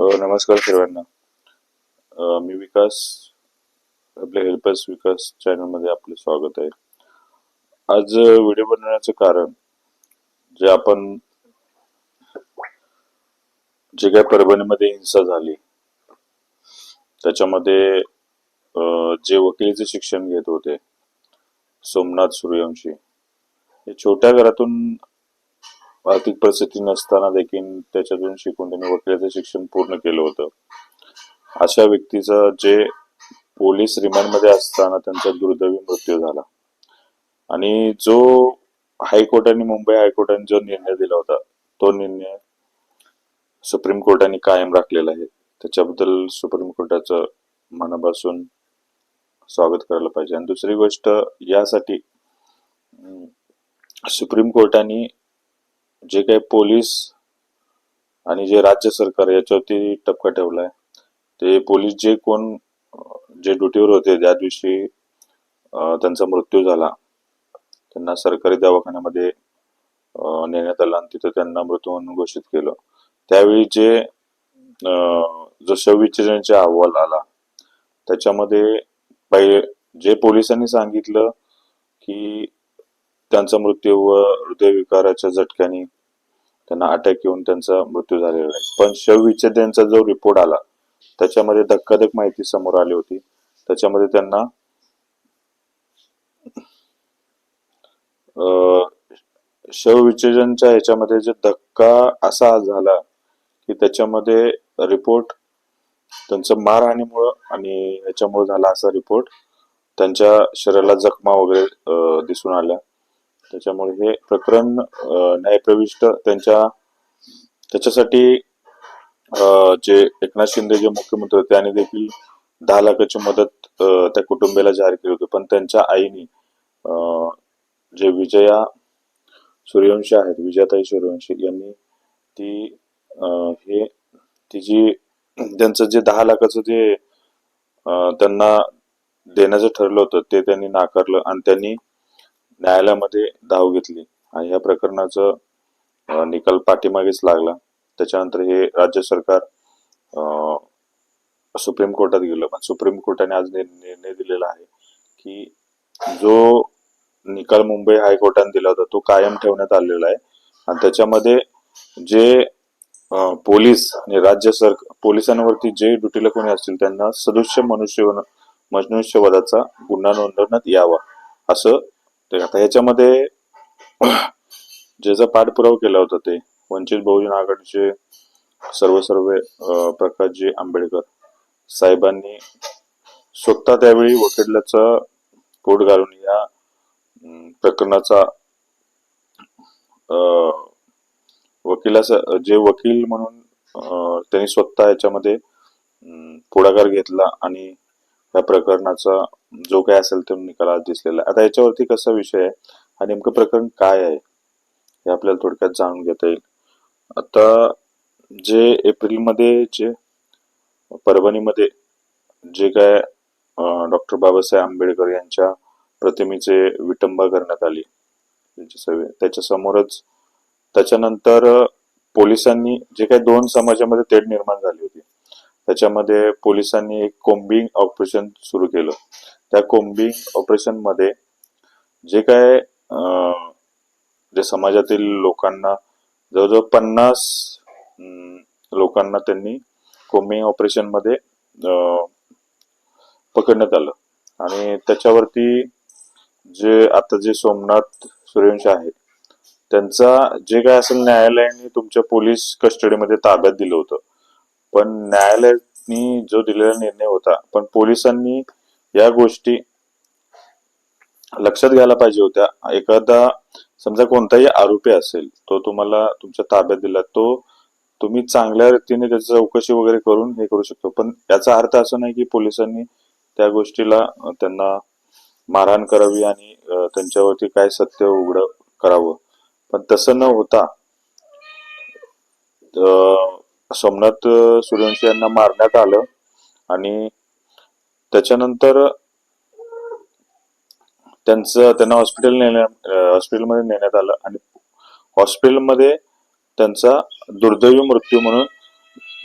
हो नमस्कार सर्वांना. मी विकास आपल्या हेल्पर्स विकास चॅनलमध्ये आपले स्वागत आहे. आज व्हिडिओ बनवण्याचं कारण जे आपण जे काय परभणीमध्ये हिंसा झाली त्याच्यामध्ये जे वकिलीचे शिक्षण घेत होते सोमनाथ सूर्यवंशी हे छोट्या घरातून आर्थिक परिस्थिती नसताना देखील त्याच्यातून शिकून त्यांनी वकिलाचं शिक्षण पूर्ण केलं होतं. अशा व्यक्तीचं जे पोलीस रिमांडमध्ये असताना त्यांचा दुर्दैवी मृत्यू झाला. आणि जो हायकोर्टाने मुंबई हायकोर्टाने जो निर्णय दिला होता तो निर्णय सुप्रीम कोर्टाने कायम राखलेला आहे. त्याच्याबद्दल सुप्रीम कोर्टाचं मनापासून स्वागत करायला पाहिजे. आणि दुसरी गोष्ट यासाठी सुप्रीम कोर्टाने जे काही पोलीस आणि जे राज्य सरकार याच्यावरती टपका ठेवलाय ते पोलीस जे कोण जे ड्युटीवर होते त्या दिवशी त्यांचा मृत्यू झाला त्यांना सरकारी दवाखान्यामध्ये नेण्यात आलं आणि तिथं त्यांना मृत्यू म्हणून घोषित केलं. त्यावेळी जे अं, जो अहवाल आला त्याच्यामध्ये पहिले जे पोलिसांनी सांगितलं की त्यांचा मृत्यू व हृदयविकाराच्या झटक्याने त्यांना अटॅक येऊन त्यांचा मृत्यू झालेला आहे. पण शवविच्छेदनाचा जो रिपोर्ट आला त्याच्यामध्ये धक्काधक माहिती समोर आली होती. त्याच्यामध्ये त्यांना शवविच्छेदनच्या ह्याच्यामध्ये जे धक्का असा झाला की त्याच्यामध्ये रिपोर्ट त्यांचं मारहाणीमुळं आणि ह्याच्यामुळे झाला असा रिपोर्ट त्यांच्या शरीराला जखमा वगैरे दिसून आल्या. त्याच्यामुळे हे प्रकरण न्यायप्रविष्ट त्यांच्या त्याच्यासाठी जे एकनाथ शिंदे जे मुख्यमंत्री होते त्यांनी देखील दहा लाखाची मदत त्या कुटुंबियाला जाहीर केली होती. पण त्यांच्या आईने जे विजया सूर्यवंशी आहेत विजयाताई सूर्यवंशी यांनी ती हे हे तिची त्यांचं जे दहा लाखाचं जे त्यांना देण्याचं ठरलं होतं ते त्यांनी नाकारलं आणि त्यांनी न्यायालयामध्ये धाव घेतली आणि या प्रकरणाचं निकाल पाठीमागेच लागला. त्याच्यानंतर हे राज्य सरकार सुप्रीम कोर्टात गेलं. पण सुप्रीम कोर्टाने आज निर्णय दिलेला आहे की जो निकाल मुंबई हायकोर्टाने दिला होता तो कायम ठेवण्यात आलेला आहे. आणि त्याच्यामध्ये जे पोलीस आणि राज्य सर पोलिसांवरती जे ड्युटीला कोणी असतील त्यांना सदृश्य मनुष्य मनुष्यवधाचा गुन्हा नोंदवण्यात यावा असं ते आता याच्यामध्ये ज्याचा पाठपुरावा केला होता ते वंचित बहुजन आघाडीचे सर्व सर्व प्रकाशजी आंबेडकर साहेबांनी स्वतः त्यावेळी वकिलाचा पोट घालून या प्रकरणाचा वकिलाचा जे वकील म्हणून त्यांनी स्वतः याच्यामध्ये पुढाकार घेतला आणि या प्रकरणाचा जो काय असेल तो निकालात दिसलेला आहे. आता याच्यावरती कसा विषय आहे? हा नेमकं प्रकरण काय आहे? हे आपल्याला थोडक्यात जाणून घेता येईल. आता जे एप्रिलमध्ये जे परभणीमध्ये जे काय डॉक्टर बाबासाहेब आंबेडकर यांच्या प्रतिमेचे विटंबा करण्यात आली सवय त्याच्या समोरच त्याच्यानंतर पोलिसांनी जे काही दोन समाजामध्ये तेढ निर्माण झाली होती त्याच्यामध्ये पोलिसांनी एक कोम्बिंग ऑपरेशन सुरू केलं. त्या कोम्बिंग ऑपरेशनमध्ये जे काय जे समाजातील लोकांना जवळजवळ पन्नास लोकांना त्यांनी कोम्बिंग ऑपरेशनमध्ये पकडण्यात आलं. आणि त्याच्यावरती जे आता जे सोमनाथ सूर्यवंशी आहे त्यांचा जे काय असेल न्यायालयाने तुमच्या पोलीस कस्टडीमध्ये ताब्यात दिलं होतं. पण न्यायालयाने जो दिलेला निर्णय होता पण पोलिसांनी या गोष्टी लक्षात घ्यायला पाहिजे होत्या. एखादा समजा कोणताही आरोपी असेल तो तुम्हाला तुमच्या ताब्यात दिला तो तुम्ही चांगल्या रीतीने त्याची चौकशी वगैरे करून हे करू शकतो. पण याचा अर्थ असा नाही की पोलिसांनी त्या गोष्टीला त्यांना मारहाण करावी आणि त्यांच्यावरती काय सत्य उघड करावं. पण तसं न होता सोमनाथ सूर्यवंशी यांना मारण्यात आलं आणि त्याच्यानंतर त्यांचं त्यांना हॉस्पिटल नेण्या हॉस्पिटलमध्ये नेण्यात आलं आणि हॉस्पिटलमध्ये त्यांचा दुर्दैवी मृत्यू म्हणून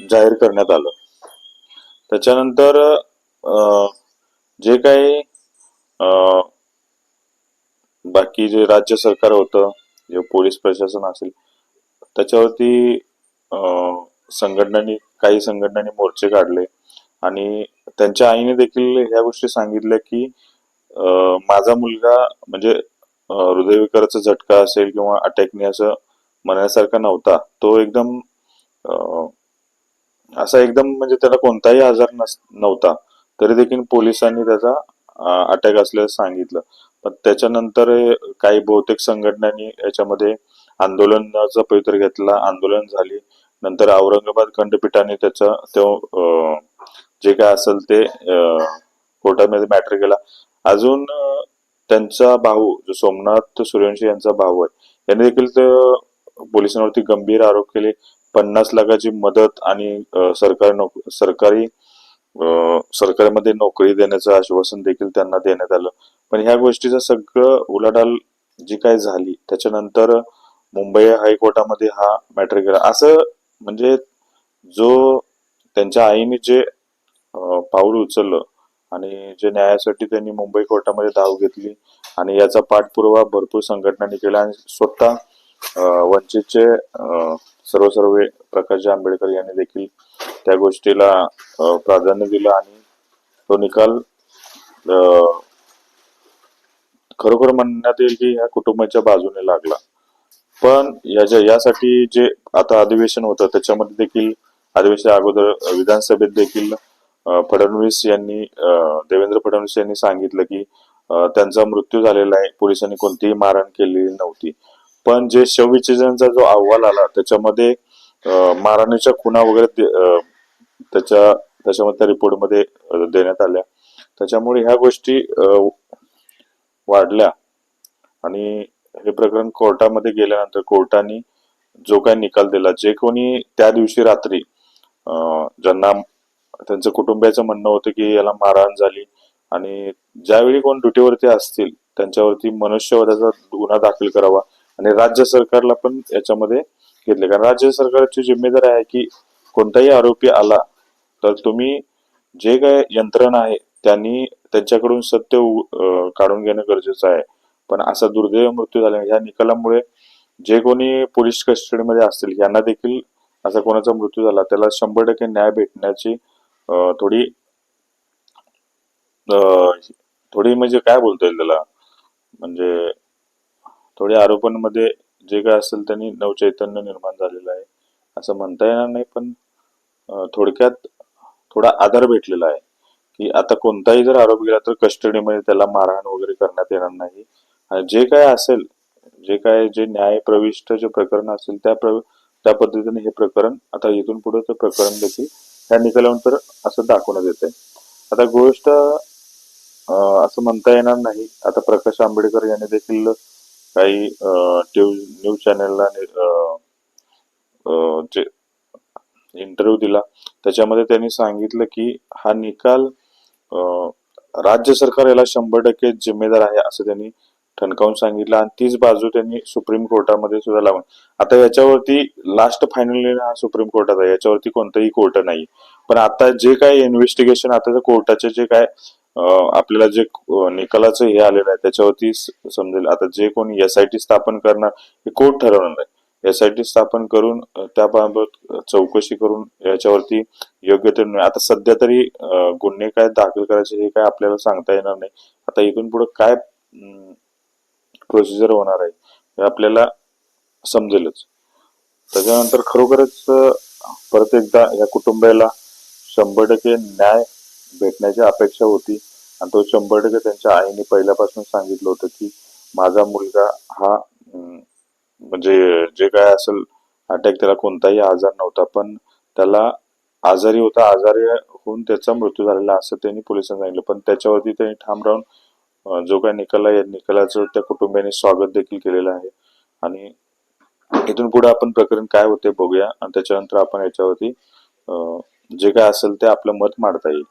जाहीर करण्यात आलं. त्याच्यानंतर अं, जे काही अं, बाकी जे राज्य सरकार होतं जे पोलीस प्रशासन असेल त्याच्यावरती अं, संघटनांनी काही संघटनांनी मोर्चे काढले. आणि त्यांच्या आईने देखील ह्या गोष्टी सांगितल्या की माझा मुलगा म्हणजे हृदयविकाराचा झटका असेल किंवा अटॅकने असं म्हणण्यासारखा नव्हता. तो एकदम असा एकदम म्हणजे त्याला कोणताही आजार नस नव्हता. तरी देखील पोलिसांनी त्याचा अटॅक असल्याचं सांगितलं. पण त्याच्यानंतर काही बहुतेक संघटनांनी याच्यामध्ये आंदोलनाचा पवित्र घेतला आंदोलन झाली. नंतर औरंगाबाद खंडपीठाने त्याचा तो जे काय असेल ते कोर्टामध्ये मॅटर केला. अजून त्यांचा भाऊ जो सोमनाथ सूर्यवंशी यांचा भाऊ आहे यांनी देखील पोलिसांवरती गंभीर आरोप केले. पन्नास लाखाची मदत आणि सरकारी नोक सरकारी सरकारमध्ये नोकरी देण्याचं आश्वासन देखील त्यांना देण्यात आलं. पण ह्या गोष्टीचं सगळं उलाढाल जी काय झाली त्याच्यानंतर मुंबई हायकोर्टामध्ये हा मॅटर केला. असं म्हणजे जो त्यांच्या आईने जे पाऊल उचललं आणि जे न्यायासाठी त्यांनी मुंबई कोर्टामध्ये धाव घेतली आणि याचा पाठपुरावा भरपूर संघटनांनी केला आणि स्वतः वंचितचे सर्व सर्व प्रकाश आंबेडकर यांनी देखील त्या गोष्टीला प्राधान्य दिलं आणि तो निकाल अं, खरोखर म्हणण्यात येईल की ह्या कुटुंबाच्या बाजूने लागला. पण याच्या यासाठी जे आता अधिवेशन होतं त्याच्यामध्ये देखील अधिवेशन अगोदर विधानसभेत देखील फडणवीस यांनी देवेंद्र फडणवीस यांनी सांगितलं की त्यांचा मृत्यू झालेला आहे. पोलिसांनी कोणतीही मारहाण केलेली नव्हती. पण जे शवविच्छेदनचा जो अहवाल आला त्याच्यामध्ये मारहाणीच्या खुणा वगैरे ते- त्याच्या त्याच्यामध्ये त्या रिपोर्टमध्ये देण्यात आल्या. त्याच्यामुळे ह्या गोष्टी वाढल्या. आणि हे प्रकरण कोर्टामध्ये गेल्यानंतर कोर्टाने जो काही निकाल दिला जे कोणी त्या दिवशी रात्री ज्यांना त्यांचं कुटुंबियाचं म्हणणं होतं की याला मारहाण झाली आणि ज्यावेळी कोण ड्युटीवरती असतील त्यांच्यावरती मनुष्यवधाचा गुन्हा दाखल करावा आणि राज्य सरकारला पण याच्यामध्ये घेतले. कारण राज्य सरकारची जिम्मेदारी आहे की कोणताही आरोपी आला तर तुम्ही जे काय यंत्रणा आहे त्यांनी त्यांच्याकडून सत्य काढून घेणं गरजेचं आहे. पण असा दुर्दैव मृत्यू झाला या निकालामुळे जे कोणी पोलीस कस्टडीमध्ये असतील यांना देखील असा कोणाचा मृत्यू झाला त्याला शंभर टक्के न्याय भेटण्याची थोडी थोडी म्हणजे काय बोलता येईल त्याला? म्हणजे थोडी आरोपांमध्ये जे काय असेल त्यांनी नवचैतन्य निर्माण झालेलं आहे असं म्हणता येणार नाही पण थोडक्यात थोडा आधार भेटलेला आहे की आता कोणताही जर आरोप गेला तर कस्टडीमध्ये त्याला मारहाण वगैरे करण्यात येणार नाही. जे काय असेल जे काय जे न्याय प्रविष्ट जे प्रकरण असेल त्या प्र त्या पद्धतीने हे प्रकरण आता इथून पुढे ते प्रकरण देखील ह्या निकालानंतर असं दाखवण्यात येते आता गोष्ट असं म्हणता येणार नाही. आता प्रकाश आंबेडकर यांनी देखील काही न्यूज चॅनलला जे इंटरव्ह्यू दिला त्याच्यामध्ये त्यांनी सांगितलं की हा निकाल राज्य सरकार याला शंभर टक्के जिम्मेदार आहे असं त्यांनी ठणकावून सांगितलं आणि तीच बाजू त्यांनी सुप्रीम कोर्टामध्ये सुद्धा लावून. आता याच्यावरती लास्ट फायनल हा सुप्रीम कोर्टात आहे. याच्यावरती कोणतंही कोर्ट नाही. पण आता जे काय इन्व्हेस्टिगेशन आता कोर्टाचे जे काय आपल्याला जे निकालाचं हे आलेलं आहे त्याच्यावरती समजेल. आता जे कोणी एस आय टी स्थापन करणार हे कोर्ट ठरवणार आहे. एस आय टी स्थापन करून त्याबाबत चौकशी करून याच्यावरती योग्य ते आता सध्या तरी गुन्हे काय दाखल करायचे हे काय आपल्याला सांगता येणार नाही. आता इथून पुढे काय प्रोसिजर होणार आहे हे आपल्याला समजेलच. त्याच्यानंतर खरोखरच परत एकदा या कुटुंबाला शंभर टक्के न्याय भेटण्याची अपेक्षा होती आणि तो शंभर टक्के त्यांच्या आईने पहिल्यापासून सांगितलं होतं की माझा मुलगा हा म्हणजे जे काय असेल अटॅक त्याला कोणताही आजार नव्हता पण त्याला आजारी होता आजारी होऊन त्याचा मृत्यू झालेला असं त्यांनी पोलिसांना सांगितलं. पण त्याच्यावरती त्यांनी ठाम राहून जो काय निकाल आहे या निकालाचं त्या कुटुंबियाने स्वागत देखील केलेलं आहे. आणि इथून पुढे आपण प्रकरण काय होते बघूया. आणि त्याच्यानंतर आपण याच्यावरती जे काय असेल ते आपलं मत मांडता येईल.